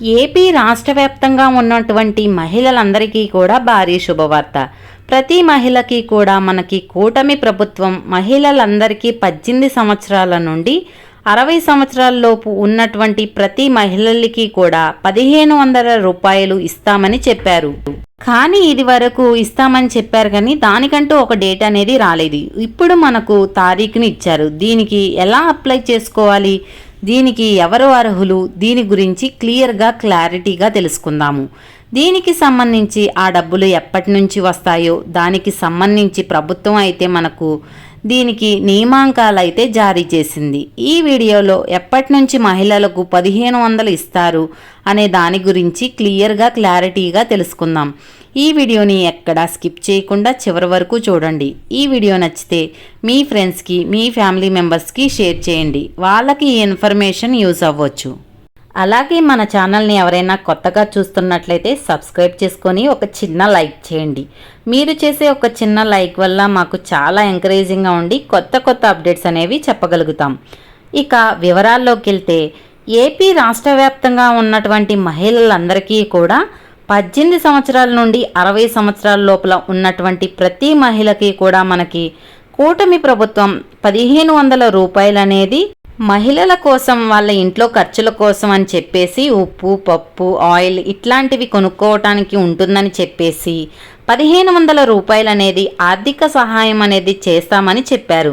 AP రాష్ట్ర వ్యాప్తంగా ఉన్నటువంటి మహిళలందరికీ కూడా భారీ శుభవార్త. ప్రతి మహిళకి కూడా మనకి కూటమి ప్రభుత్వం మహిళలందరికీ పద్దెనిమిది సంవత్సరాల నుండి అరవై సంవత్సరాలలోపు ఉన్నటువంటి ప్రతి మహిళలకి కూడా పదిహేను వందల రూపాయలు ఇస్తామని చెప్పారు. కానీ ఇది వరకు ఇస్తామని చెప్పారు కానీ దానికంటూ ఒక డేట్ అనేది రాలేదు. ఇప్పుడు మనకు తారీఖుని ఇచ్చారు. దీనికి ఎలా అప్లై చేసుకోవాలి? దీనికి ఎవరు అర్హులు? దీని గురించి క్లియర్గా క్లారిటీగా తెలుసుకుందాము. దీనికి సంబంధించి ఆ డబ్బులు ఎప్పటి నుంచి వస్తాయో దానికి సంబంధించి ప్రభుత్వం అయితే మనకు దీనికి నియమాంకాలు అయితే జారీ చేసింది. ఈ వీడియోలో ఎప్పటి నుంచి మహిళలకు పదిహేను వందలు ఇస్తారు అనే దాని గురించి క్లియర్గా క్లారిటీగా తెలుసుకుందాం. ఈ వీడియోని ఎక్కడా స్కిప్ చేయకుండా చివరి వరకు చూడండి. ఈ వీడియో నచ్చితే మీ ఫ్రెండ్స్కి మీ ఫ్యామిలీ మెంబర్స్కి షేర్ చేయండి. వాళ్ళకి ఈ ఇన్ఫర్మేషన్ యూజ్ అవ్వచ్చు. అలాగే మన ఛానల్ని ఎవరైనా కొత్తగా చూస్తున్నట్లయితే సబ్స్క్రైబ్ చేసుకొని ఒక చిన్న లైక్ చేయండి. మీరు చేసే ఒక చిన్న లైక్ వల్ల మాకు చాలా ఎంకరేజింగ్గా ఉండి కొత్త కొత్త అప్డేట్స్ అనేవి చెప్పగలుగుతాం. ఇక వివరాల్లోకి వెళ్తే ఏపీ రాష్ట్ర వ్యాప్తంగా ఉన్నటువంటి మహిళలందరికీ కూడా పద్దెనిమిది సంవత్సరాల నుండి అరవై సంవత్సరాల లోపల ఉన్నటువంటి ప్రతి మహిళకి కూడా మనకి కూటమి ప్రభుత్వం పదిహేను వందల రూపాయలు అనేది మహిళల కోసం వాళ్ళ ఇంట్లో ఖర్చుల కోసం అని చెప్పేసి ఉప్పు పప్పు ఆయిల్ ఇట్లాంటివి కొనుక్కోవటానికి ఉంటుందని చెప్పేసి పదిహేను వందల రూపాయలు అనేది ఆర్థిక సహాయం అనేది చేస్తామని చెప్పారు.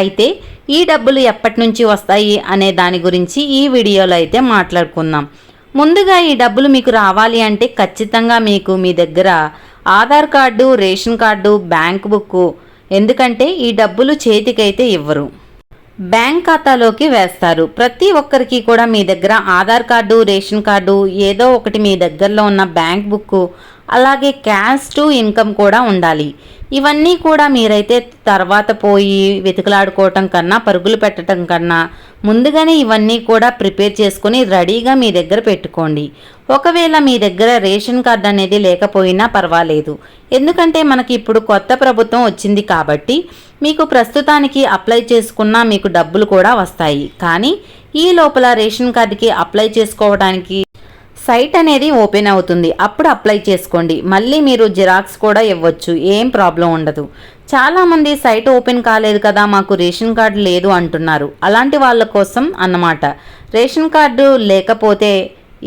అయితే ఈ డబ్బులు ఎప్పటి నుంచి వస్తాయి అనే దాని గురించి ఈ వీడియోలో అయితే మాట్లాడుకుందాం. ముందుగా ఈ డబ్బులు మీకు రావాలి అంటే ఖచ్చితంగా మీకు మీ దగ్గర Aadhaar card ration card bank book ఎందుకంటే ఈ డబ్బులు చేతికైతే ఇవ్వరు. బ్యాంక్ ఖాతాలోకి వేస్తారు. ప్రతి ఒక్కరికి కూడా మీ దగ్గర ఆధార్ కార్డు రేషన్ కార్డు ఏదో ఒకటి మీ దగ్గరలో ఉన్న బ్యాంక్ బుక్ అలాగే క్యాష్ టు ఇన్కమ్ కూడా ఉండాలి. ఇవన్నీ కూడా మీరైతే తర్వాత పోయి వెతుకులాడుకోవటం కన్నా పరుగులు పెట్టడం కన్నా ముందుగానే ఇవన్నీ కూడా ప్రిపేర్ చేసుకుని రెడీగా మీ దగ్గర పెట్టుకోండి. ఒకవేళ మీ దగ్గర రేషన్ కార్డు అనేది లేకపోయినా పర్వాలేదు. ఎందుకంటే మనకి ఇప్పుడు కొత్త ప్రభుత్వం వచ్చింది కాబట్టి మీకు ప్రస్తుతానికి అప్లై చేసుకున్నా మీకు డబ్బులు కూడా వస్తాయి. కానీ ఈ లోపల రేషన్ కార్డుకి అప్లై చేసుకోవడానికి సైట్ అనేది ఓపెన్ అవుతుంది. అప్పుడు అప్లై చేసుకోండి. మళ్ళీ మీరు జిరాక్స్ కూడా ఇవ్వచ్చు. ఏం ప్రాబ్లం ఉండదు. చాలామంది సైట్ ఓపెన్ కాలేదు కదా మాకు రేషన్ కార్డు లేదు అంటున్నారు. అలాంటి వాళ్ళ కోసం అన్నమాట. రేషన్ కార్డు లేకపోతే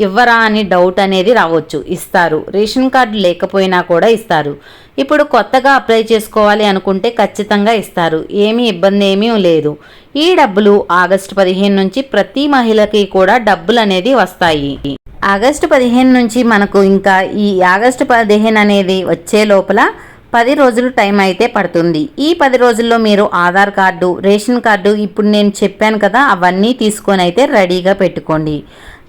ఇవ్వరా అని డౌట్ అనేది రావచ్చు. ఇస్తారు. రేషన్ కార్డు లేకపోయినా కూడా ఇస్తారు. ఇప్పుడు కొత్తగా అప్లై చేసుకోవాలి అనుకుంటే ఖచ్చితంగా ఇస్తారు. ఏమీ ఇబ్బంది ఏమీ లేదు. ఈ డబ్బులు ఆగస్టు పదిహేను నుంచి ప్రతి మహిళకి కూడా డబ్బులు అనేది వస్తాయి. ఆగస్టు పదిహేను నుంచి మనకు ఇంకా ఈ ఆగస్టు పదిహేను అనేది వచ్చే లోపల పది రోజులు టైం అయితే పడుతుంది. ఈ పది రోజుల్లో మీరు ఆధార్ కార్డు రేషన్ కార్డు ఇప్పుడు నేను చెప్పాను కదా అవన్నీ తీసుకొని అయితే రెడీగా పెట్టుకోండి.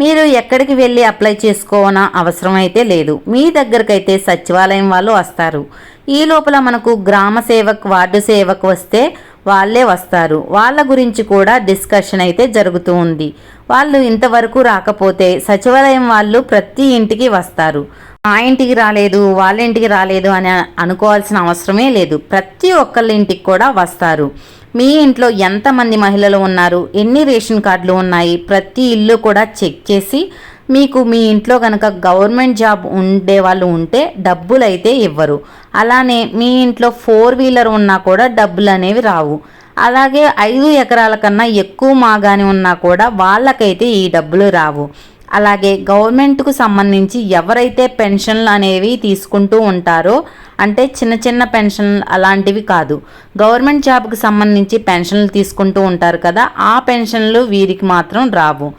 మీరు ఎక్కడికి వెళ్ళి అప్లై చేసుకోవన అవసరం అయితే లేదు. మీ దగ్గరకైతే సచివాలయం వాళ్ళు వస్తారు. ఈ లోపల మనకు గ్రామ సేవక్ వార్డు సేవక్ వస్తే వాళ్ళే వస్తారు. వాళ్ళ గురించి కూడా డిస్కషన్ అయితే జరుగుతూ ఉంది. వాళ్ళు ఇంతవరకు రాకపోతే సచివాలయం వాళ్ళు ప్రతి ఇంటికి వస్తారు. ఆ ఇంటికి రాలేదు వాళ్ళ ఇంటికి రాలేదు అని అనుకోవాల్సిన అవసరమే లేదు. ప్రతి ఒక్కళ్ళ ఇంటికి కూడా వస్తారు. మీ ఇంట్లో ఎంతమంది మహిళలు ఉన్నారు? ఎన్ని రేషన్ కార్డులు ఉన్నాయి? ప్రతి ఇల్లు కూడా చెక్ చేసి మీకు మీ ఇంట్లో కనుక గవర్నమెంట్ జాబ్ ఉండే వాళ్ళు ఉంటే డబ్బులు అయితే ఇవ్వరు. అలానే మీ ఇంట్లో ఫోర్ వీలర్ ఉన్నా కూడా డబ్బులు అనేవి రావు. అలాగే ఐదు ఎకరాల కన్నా ఎక్కువ మాగాని ఉన్నా కూడా వాళ్ళకైతే ఈ డబ్బులు రావు. అలాగే గవర్నమెంట్కు సంబంధించి ఎవరైతే పెన్షన్లు అనేవి తీసుకుంటూ ఉంటారో అంటే చిన్న చిన్న పెన్షన్లు అలాంటివి కాదు. గవర్నమెంట్ జాబ్కి సంబంధించి పెన్షన్లు తీసుకుంటూ ఉంటారు కదా ఆ పెన్షన్లు వీరికి మాత్రం రావు.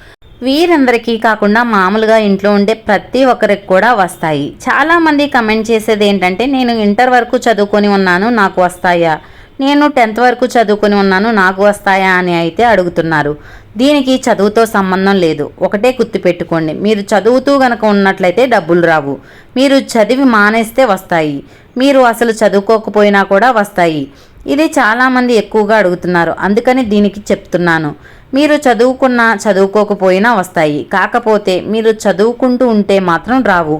వీరందరికీ కాకుండా మామూలుగా ఇంట్లో ఉండే ప్రతి ఒక్కరికి కూడా వస్తాయి. చాలామంది కమెంట్ చేసేది ఏంటంటే నేను ఇంటర్ వరకు చదువుకొని ఉన్నాను నాకు వస్తాయా? నేను టెన్త్ వరకు చదువుకొని ఉన్నాను నాకు వస్తాయా? అని అయితే అడుగుతున్నారు. దీనికి చదువుతో సంబంధం లేదు. ఒకటే గుర్తుపెట్టుకోండి మీరు చదువుతూ గనక ఉన్నట్లయితే డబ్బులు రావు. మీరు చదివి మానేస్తే వస్తాయి. మీరు అసలు చదువుకోకపోయినా కూడా వస్తాయి. ఇది చాలామంది ఎక్కువగా అడుగుతున్నారు. అందుకని దీనికి చెప్తున్నాను. మీరు చదువుకున్నా చదువుకోకపోయినా వస్తాయి. కాకపోతే మీరు చదువుకుంటూ ఉంటే మాత్రం రావు.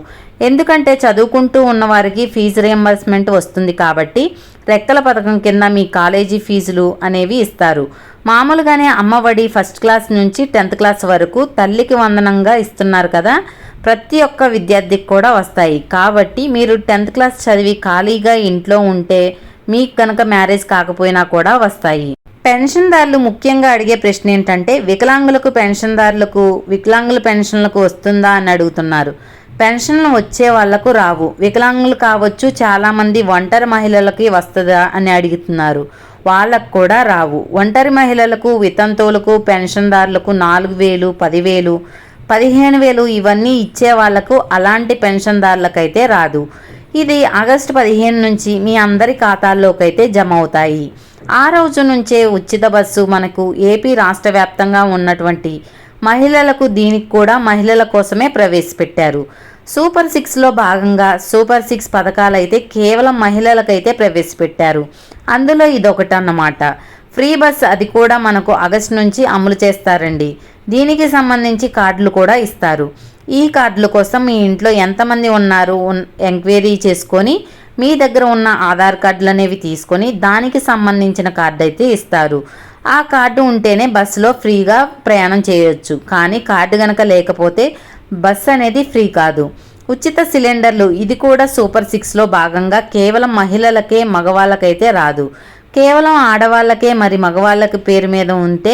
ఎందుకంటే చదువుకుంటూ ఉన్నవారికి ఫీజు రియంబర్స్మెంట్ వస్తుంది కాబట్టి రెక్కల పథకం కింద మీ కాలేజీ ఫీజులు అనేవి ఇస్తారు. మామూలుగానే అమ్మఒడి ఫస్ట్ క్లాస్ నుంచి టెన్త్ క్లాస్ వరకు తల్లికి వందనంగా ఇస్తున్నారు కదా. ప్రతి ఒక్క విద్యార్థికి కూడా వస్తాయి. కాబట్టి మీరు టెన్త్ క్లాస్ చదివి ఖాళీగా ఇంట్లో ఉంటే మీకు కనుక మ్యారేజ్ కాకపోయినా కూడా వస్తాయి. పెన్షన్దారులు ముఖ్యంగా అడిగే ప్రశ్న ఏంటంటే వికలాంగులకు పెన్షన్దారులకు వికలాంగుల పెన్షన్లకు వస్తుందా అని అడుగుతున్నారు. పెన్షన్లు వచ్చే వాళ్ళకు రావు. వికలాంగులు కావచ్చు చాలామంది ఒంటరి మహిళలకి వస్తుందా అని అడుగుతున్నారు. వాళ్ళకు కూడా రావు. ఒంటరి మహిళలకు వితంతువులకు పెన్షన్దారులకు నాలుగు వేలు పదివేలు పదిహేను వేలు ఇవన్నీ ఇచ్చే వాళ్ళకు అలాంటి పెన్షన్దారులకైతే రాదు. ఇది ఆగస్టు పదిహేను నుంచి మీ అందరి ఖాతాల్లోకైతే జమ అవుతాయి. ఆ రోజు నుంచే ఉచిత బస్సు మనకు ఏపీ రాష్ట్ర వ్యాప్తంగా ఉన్నటువంటి మహిళలకు దీనికి కూడా మహిళల కోసమే ప్రవేశపెట్టారు. సూపర్ సిక్స్లో భాగంగా సూపర్ సిక్స్ పథకాలు అయితే కేవలం మహిళలకైతే ప్రవేశపెట్టారు. అందులో ఇదొకటి అన్నమాట ఫ్రీ బస్ అది కూడా మనకు ఆగస్టు నుంచి అమలు చేస్తారండి. దీనికి సంబంధించి కార్డులు కూడా ఇస్తారు. ఈ కార్డుల కోసం మీ ఇంట్లో ఎంతమంది ఉన్నారు? ఎంక్వైరీ చేసుకొని మీ దగ్గర ఉన్న ఆధార్ కార్డులు అనేవి తీసుకొని దానికి సంబంధించిన కార్డు అయితే ఇస్తారు. ఆ కార్డు ఉంటేనే బస్సులో ఫ్రీగా ప్రయాణం చేయొచ్చు. కానీ కార్డు కనుక లేకపోతే బస్సు అనేది ఫ్రీ కాదు. ఉచిత సిలిండర్లు ఇది కూడా సూపర్ సిక్స్లో భాగంగా కేవలం మహిళలకే మగవాళ్ళకైతే రాదు. కేవలం ఆడవాళ్ళకే మరి మగవాళ్ళకి పేరు మీద ఉంటే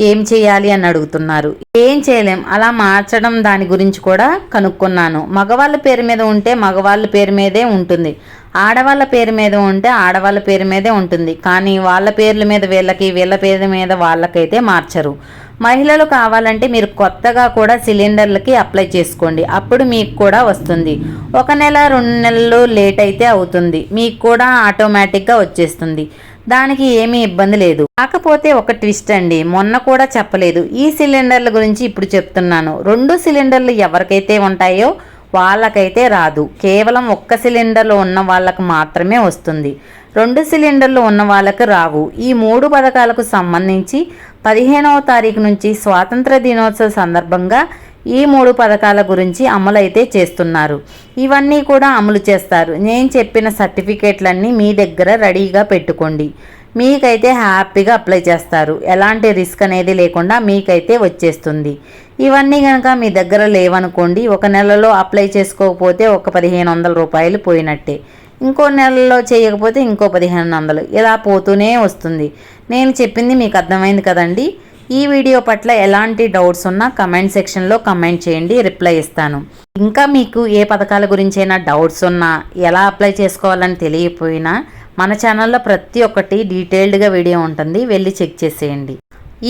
ఏం చేయాలి అని అడుగుతున్నారు. ఏం చేయలేం అలా మార్చడం దాని గురించి కూడా కనుక్కున్నాను. మగవాళ్ళ పేరు మీద ఉంటే మగవాళ్ళ పేరు మీదే ఉంటుంది. ఆడవాళ్ళ పేరు మీద ఉంటే ఆడవాళ్ళ పేరు మీదే ఉంటుంది. కానీ వాళ్ళ పేర్ల మీద వీళ్ళకి వీళ్ళ పేరు మీద వాళ్ళకైతే మార్చరు. మహిళలు కావాలంటే మీరు కొత్తగా కూడా సిలిండర్లకి అప్లై చేసుకోండి. అప్పుడు మీకు కూడా వస్తుంది. ఒక నెల రెండు నెలలు లేట్ అయితే అవుతుంది. మీకు కూడా ఆటోమేటిక్గా వచ్చేస్తుంది. దానికి ఏమీ ఇబ్బంది లేదు. కాకపోతే ఒక ట్విస్ట్ అండి. మొన్న కూడా చెప్పలేదు. ఈ సిలిండర్ల గురించి ఇప్పుడు చెప్తున్నాను. రెండు సిలిండర్లు ఎవరికైతే ఉంటాయో వాళ్ళకైతే రాదు. కేవలం ఒక్క సిలిండర్లు ఉన్న వాళ్ళకు మాత్రమే వస్తుంది. రెండు సిలిండర్లు ఉన్న వాళ్ళకు రావు. ఈ మూడు పథకాలకు సంబంధించి పదిహేనవ తారీఖు నుంచి స్వాతంత్ర దినోత్సవ సందర్భంగా ఈ మూడు పథకాల గురించి అమలైతే చేస్తున్నారు. ఇవన్నీ కూడా అమలు చేస్తారు. నేను చెప్పిన సర్టిఫికేట్లన్నీ మీ దగ్గర రెడీగా పెట్టుకోండి. మీకైతే హ్యాపీగా అప్లై చేస్తారు. ఎలాంటి రిస్క్ అనేది లేకుండా మీకైతే వచ్చేస్తుంది. ఇవన్నీ కనుక మీ దగ్గర లేవనుకోండి ఒక నెలలో అప్లై చేసుకోకపోతే ఒక పదిహేను వందల రూపాయలు పోయినట్టే. ఇంకో నెలలో చేయకపోతే ఇంకో పదిహేను వందలు. ఇలా పోతూనే వస్తుంది. నేను చెప్పింది మీకు అర్థమైంది కదండీ? ఈ వీడియో పట్ల ఎలాంటి డౌట్స్ ఉన్నా కమెంట్ సెక్షన్లో కమెంట్ చేయండి రిప్లై ఇస్తాను. ఇంకా మీకు ఏ పథకాల గురించైనా డౌట్స్ ఉన్నా ఎలా అప్లై చేసుకోవాలని తెలియపోయినా మన ఛానల్లో ప్రతి ఒక్కటి డీటెయిల్డ్గా వీడియో ఉంటుంది వెళ్ళి చెక్ చేసేయండి.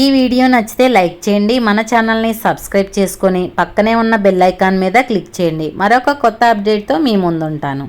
ఈ వీడియో నచ్చితే లైక్ చేయండి మన ఛానల్ని సబ్స్క్రైబ్ చేసుకొని పక్కనే ఉన్న బెల్ ఐకాన్ మీద క్లిక్ చేయండి. మరొక కొత్త అప్డేట్తో మీ ముందుంటాను.